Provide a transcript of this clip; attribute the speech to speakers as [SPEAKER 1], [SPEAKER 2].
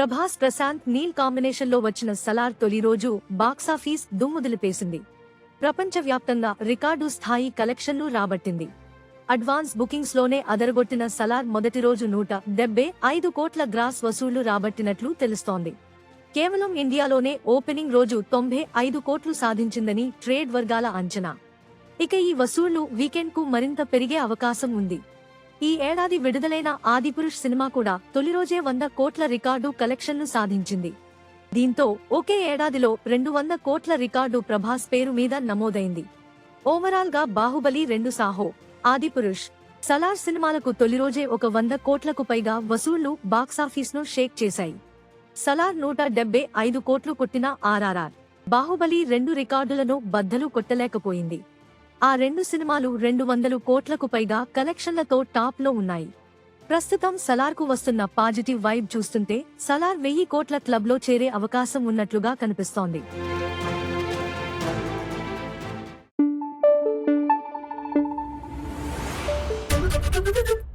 [SPEAKER 1] ప్రభాస్ ప్రశాంత్ నీల్ కాంబినేషన్లో వచ్చిన సలార్ తొలి రోజు బాక్సాఫీస్ దుమ్ముదులిపేసింది. ప్రపంచవ్యాప్తంగా రికార్డు స్థాయి కలెక్షన్లు రాబట్టింది. అడ్వాన్స్ బుకింగ్స్లోనే అదరగొట్టిన సలార్ మొదటి రోజు నూట డెబ్బై ఐదు కోట్ల గ్రాస్ వసూళ్ళు రాబట్టినట్లు తెలుస్తోంది. కేవలం ఇండియాలోనే ఓపెనింగ్ రోజు తొంభై ఐదు కోట్లు సాధించిందని ట్రేడ్ వర్గాల అంచనా. ఇక ఈ వసూళ్ళు వీకెండ్కు మరింత పెరిగే అవకాశం ఉంది. ఈ ఏడాది విడుదలైన ఆదిపురుష్ సినిమా కూడా తొలి రోజే వంద కోట్ల రికార్డు కలెక్షన్లు సాధించింది. దీంతో ఒకే ఏడాదిలో రెండు వంద కోట్ల రికార్డు ప్రభాస్ పేరు మీద నమోదైంది. ఓవరాల్గా బాహుబలి రెండు సాహో ఆదిపురుష్ సలార్ సినిమాలకు తొలి రోజే ఒక వంద కోట్లకు పైగా వసూళ్ళు బాక్సాఫీస్ను షేక్ చేశాయి. సలార్ నూట డెబ్బై ఐదు కోట్లు కొట్టిన ఆర్ఆర్ఆర్ బాహుబలి రెండు రికార్డులను బద్దలు కొట్టలేకపోయింది. ఆ రెండు సినిమాలు రెండు వందలు కోట్లకు పైగా కలెక్షన్లతో టాప్లో ఉన్నాయి ప్రస్తుతం సలార్కు వస్తున్న పాజిటివ్ వైబ్ చూస్తుంటే సలార్ వెయ్యి కోట్ల క్లబ్లో చేరే అవకాశం ఉన్నట్లుగా కనిపిస్తోంది
[SPEAKER 2] Thank you.